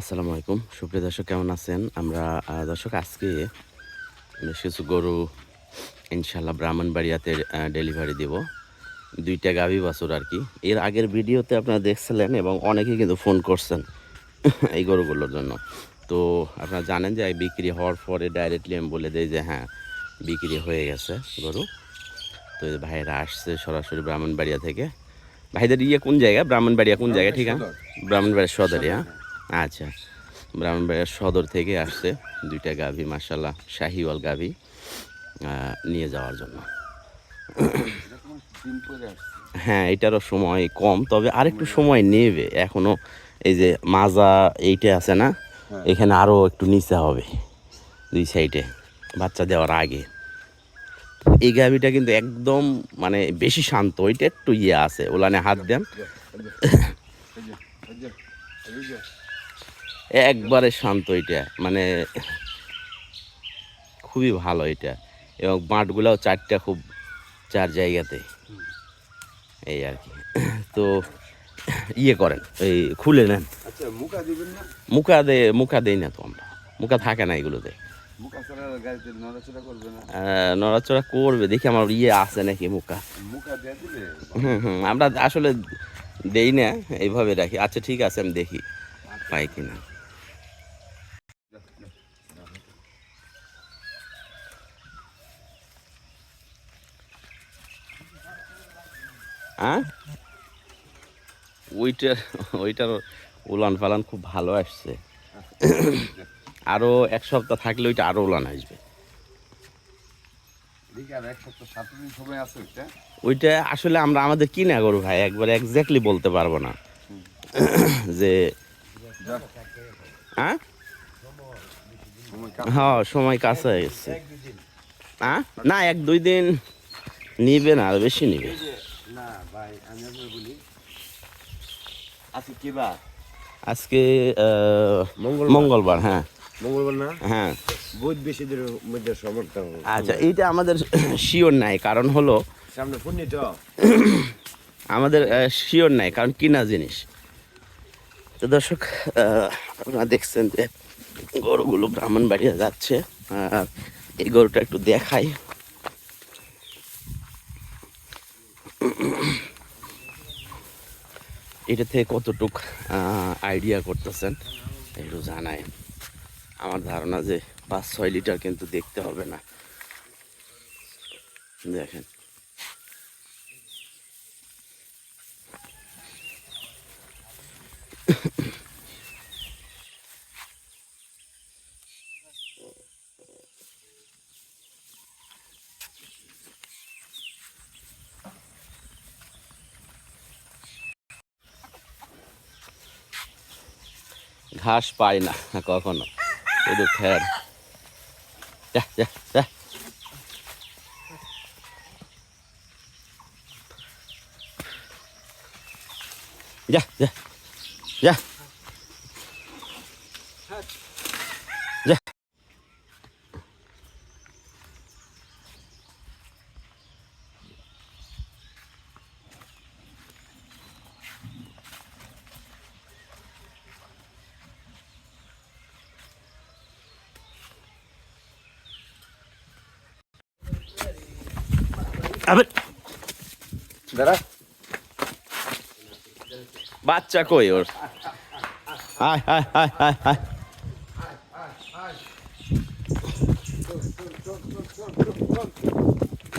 আসসালামু আলাইকুম। সুপ্রিয় দর্শক কেমন আছেন? আমরা দর্শক আজকে বেশ কিছু গরু ইনশাল্লাহ ব্রাহ্মণবাড়িয়াতে ডেলিভারি দেব। দুইটা গাভী বাছুর আর কি। এর আগের ভিডিওতে আপনারা দেখছিলেন এবং অনেকেই কিন্তু ফোন করছেন এই গরুগুলোর জন্য। তো আপনারা জানেন যে বিক্রি হওয়ার পরে ডাইরেক্টলি আমি বলে দিই যে হ্যাঁ বিক্রি হয়ে গেছে গরু। তো ভাইরা আসছে সরাসরি ব্রাহ্মণবাড়িয়া থেকে। ভাইদের ইয়ে কোন জায়গা? ব্রাহ্মণবাড়িয়া কোন জায়গা? ঠিক আছে। ব্রাহ্মণবাড়িয়া সদরে হ্যাঁ। আচ্ছা। ব্রাহ্মণবাড়িয়ার সদর থেকে আসছে দুইটা গাভী মার্শাল্লাহ শাহিওয়াল গাভী নিয়ে যাওয়ার জন্য। হ্যাঁ এটারও সময় কম তবে আরেকটু সময় নেবে। এখনও এই যে মাজা এইটা আছে না এখানে আরও একটু নিচে হবে দুই সাইডে বাচ্চা দেওয়ার আগে। এই গাভিটা কিন্তু একদম মানে বেশি শান্ত ওইটা একটু ইয়ে আছে ওলানে হাত দেন। একবারে শান্ত এটা মানে খুবই ভালো এটা। এবং মাঠগুলাও চারটা খুব চার জায়গাতে। এই আর কি। তো ইয়ে করেন এই খুলে নেন। আচ্ছা মুখা দে মুখা দেই না তো আমরা। মুখা থাকে না এগুলোতে। নড়াচড়া করবে দেখি আমার ইয়ে আছে নাকি মুখা। হুম হুম আমরা আসলে দেই না এইভাবে রাখি। আচ্ছা ঠিক আছে আমি দেখি পাই কিনা। হ্যাঁ? ওইটার ওইটার উলান ফালান খুব ভালো আসছে। আরও এক সপ্তাহ থাকলে ওইটা আরও উলান আসবে। ওইটা? ওইটা আসলে আমরা আমাদের কি না গরু ভাই? একবার এক্স্যাক্টলি বলতে পারব না। যে হ্যাঁ? সময় হ্যাঁ সময় কাছে হয়ে গেছে। হ্যাঁ? না এক দুই দিন নিবে না আর বেশি নিবে। না ভাই আমি বলি। আজকে কি বার? আজকে আহ, মঙ্গলবার। হ্যাঁ। মঙ্গলবার না? হ্যাঁ। বহুত বেশি দিনের মধ্যে সমর্থন। আচ্ছা এইটা আমাদের শিওর নাই কারণ হলো সামনে আমাদের শিওর নাই কারণ কিনা জিনিস। তো দর্শক আপনারা দেখছেন যে গরুগুলো ব্রাহ্মণবাড়িয়া যাচ্ছে। আর এই গরুটা একটু দেখাই। এটা থেকে কতটুক আইডিয়া করতেছেন, একটু জানাই। আমার ধারণা যে পাঁচ, ছয় লিটার কিন্তু দেখতে হবে না। দেখেন। ঘাস পায় না কখনো। শুধু খ্যার যা যা যা। আবার দাঁড়া। বাচ্চা কই ওর? হায় হায় হায় হায় হায়।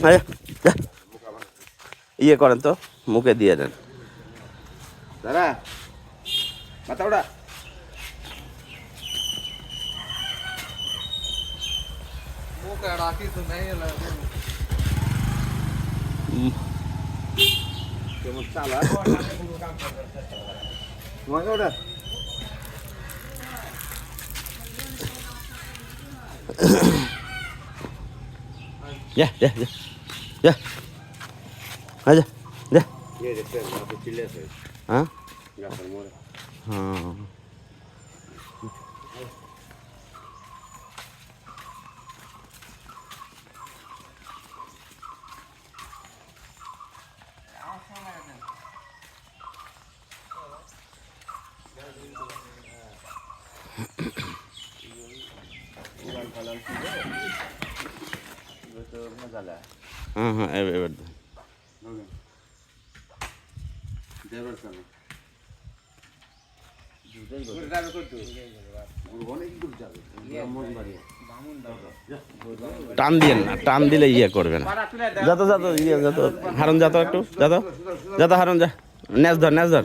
আয়, যা। ইয়ে করেন তো মুখে দিয়ে দেন। দাঁড়া। মাথা ওটা কেমন চালা মাথা ওটা Ya, ya, ya. Ya. Aja. Ya. Ya, de ser, la pichile se. ¿Ah? Ya, por হ্যাঁ হ্যাঁ। টান না, টান দিলে ইয়ে করবে না। যত যত ইয়ে যত হারন যত একটু যত যত হারন, যা। নেজ ধর নেজ ধর।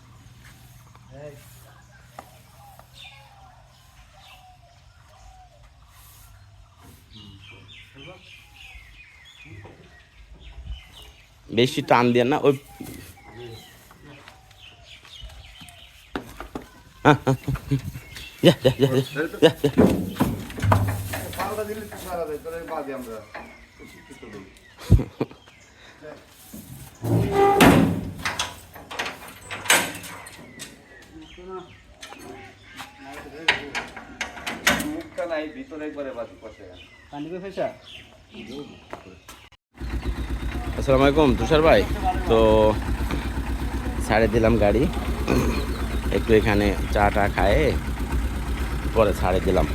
বেশি টান দিয়ে না ওই যা যা যা ভিতরে একবারে বাজি আসসালামু আলাইকুম তুষার ভাই। তো ছাড়ে দিলাম গাড়ি। একটু এখানে চা টা খায়ে পরে ছাড়ে দিলাম।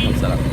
ওকে ভাই